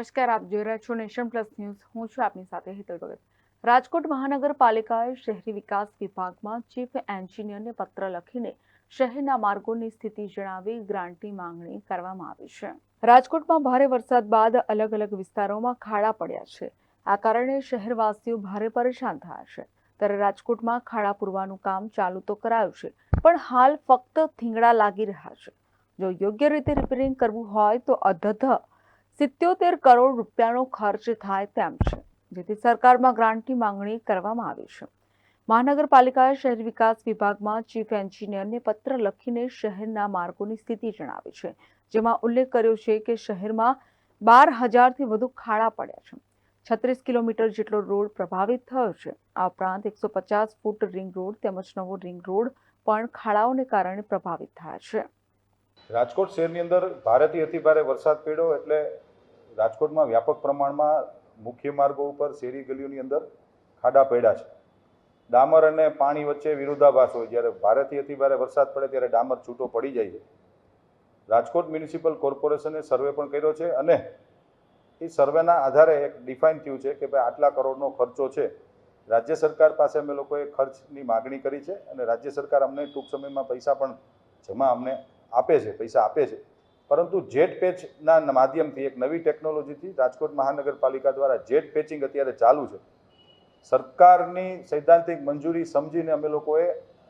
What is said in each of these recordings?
નમસ્કાર, આપ જોઈ રહ્યા છો નેશન પ્લસ ન્યૂઝ. હું છું આપની સાથે હેતલ ભગત. રાજકોટ મહાનગરપાલિકાએ શહેરી વિકાસ વિભાગમાં ચીફ એન્જિનિયરને પત્ર લખીને શહેરના માર્ગોની સ્થિતિ જણાવી ગ્રાન્ટની માંગણી કરવામાં આવી છે. રાજકોટમાં ભારે વરસાદ બાદ અલગ અલગ વિસ્તારોમાં ખાડા પડ્યા છે. આ કારણે શહેરવાસીઓ ભારે પરેશાન થયા છે. ત્યારે રાજકોટમાં ખાડા પૂરવાનું કામ ચાલુ તો કરાયું છે, પણ હાલ ફક્ત થીંગડા લાગી રહ્યા છે. જો યોગ્ય રીતે રિપેરિંગ કરવું હોય તો અધધ સિત્યોતેર કરોડ રૂપિયાનો ખર્ચ થાય તેમ છે, જેથી સરકારમાં ગ્રાન્ટની માંગણી કરવામાં આવી છે. મહાનગરપાલિકાએ શહેર વિકાસ વિભાગમાં ચીફ એન્જિનિયરને પત્ર લખીને શહેરના માર્ગોની સ્થિતિ જણાવી છે, જેમાં ઉલ્લેખ કર્યો છે કે શહેરમાં બાર હજારથી વધુ ખાડા પડ્યા છે. છત્રીસ કિલોમીટર જેટલો રોડ પ્રભાવિત થયો છે. આ ઉપરાંત એકસો પચાસ ફૂટ રિંગ રોડ તેમજ નવો રિંગ રોડ પણ ખાડાઓને કારણે પ્રભાવિત થયા છે. રાજકોટ શહેરની અંદર ભારેથી અતિભારે વરસાદ પડ્યો એટલે રાજકોટમાં વ્યાપક પ્રમાણમાં મુખ્ય માર્ગો ઉપર શેરી ગલીઓની અંદર ખાડા પડ્યા છે. ડામર અને પાણી વચ્ચે વિરોધાભાસ હોય, જ્યારે ભારેથી અતિભારે વરસાદ પડે ત્યારે ડામર છૂટો પડી જાય છે. રાજકોટ મ્યુનિસિપલ કોર્પોરેશને સર્વે પણ કર્યો છે અને એ સર્વેના આધારે એક ડિફાઇન થયું છે કે ભાઈ આટલા કરોડનો ખર્ચો છે. રાજ્ય સરકાર પાસે અમે લોકોએ ખર્ચની માગણી કરી છે અને રાજ્ય સરકાર અમને ટૂંક સમયમાં પૈસા પણ જમા અમને આપે છે, પૈસા આપે છે. પરંતુ જેટ પેચના માધ્યમથી, એક નવી ટેકનોલોજીથી રાજકોટ મહાનગરપાલિકા દ્વારા જેટ પેચિંગ અત્યારે ચાલુ છે. સરકારની સૈદ્ધાંતિક મંજૂરી સમજીને અમે લોકોએ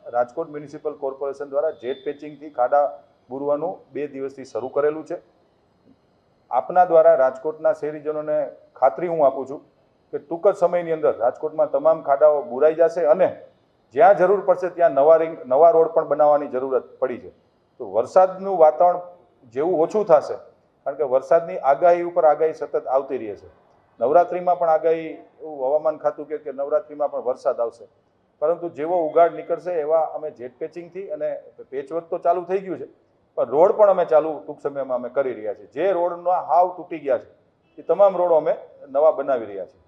રાજકોટ મ્યુનિસિપલ કોર્પોરેશન દ્વારા જેટ પેચિંગથી ખાડા બુરવાનું બે દિવસથી શરૂ કરેલું છે. આપના દ્વારા રાજકોટના શહેરીજનોને ખાતરી હું આપું છું કે ટૂંક જ સમયની અંદર રાજકોટમાં તમામ ખાડાઓ બુરાઈ જશે અને જ્યાં જરૂર પડશે ત્યાં નવા રિંગ, નવા રોડ પણ બનાવવાની જરૂરત પડી છે. તો વરસાદનું વાતાવરણ જેવું ઓછું થશે, કારણ કે વરસાદની આગાહી ઉપર આગાહી સતત આવતી રહે છે. નવરાત્રિમાં પણ આગાહી એવું હવામાન ખાતું કે કે નવરાત્રિમાં પણ વરસાદ આવશે. પરંતુ જેવો ઉગાડ નીકળશે એવા અમે જેટ પેચિંગથી અને પેચવર્ક તો ચાલુ થઈ ગયું છે, પણ રોડ પણ અમે ચાલુ ટૂંક સમયમાં અમે કરી રહ્યા છીએ. જે રોડના હાવ તૂટી ગયા છે, એ તમામ રોડો અમે નવા બનાવી રહ્યા છીએ.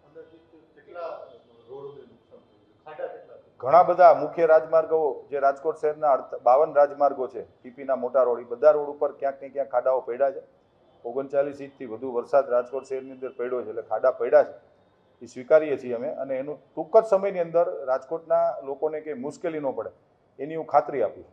ઘણા બધા મુખ્ય રાજમાર્ગો જે રાજકોટ શહેરના બાવન રાજમાર્ગો છે, ટીપીના મોટા રોડ, એ બધા રોડ ઉપર ક્યાંક ને ક્યાંક ખાડાઓ પડ્યા છે. ઓગણચાલીસ ઇંચથી વધુ વરસાદ રાજકોટ શહેરની અંદર પડ્યો છે, એટલે ખાડા પડ્યા છે. એ સ્વીકારીએ છીએ અમે અને એનું ટૂંક જ સમયની અંદર રાજકોટના લોકોને કંઈ મુશ્કેલી ન પડે, એની હું ખાતરી આપું રાજકોટ.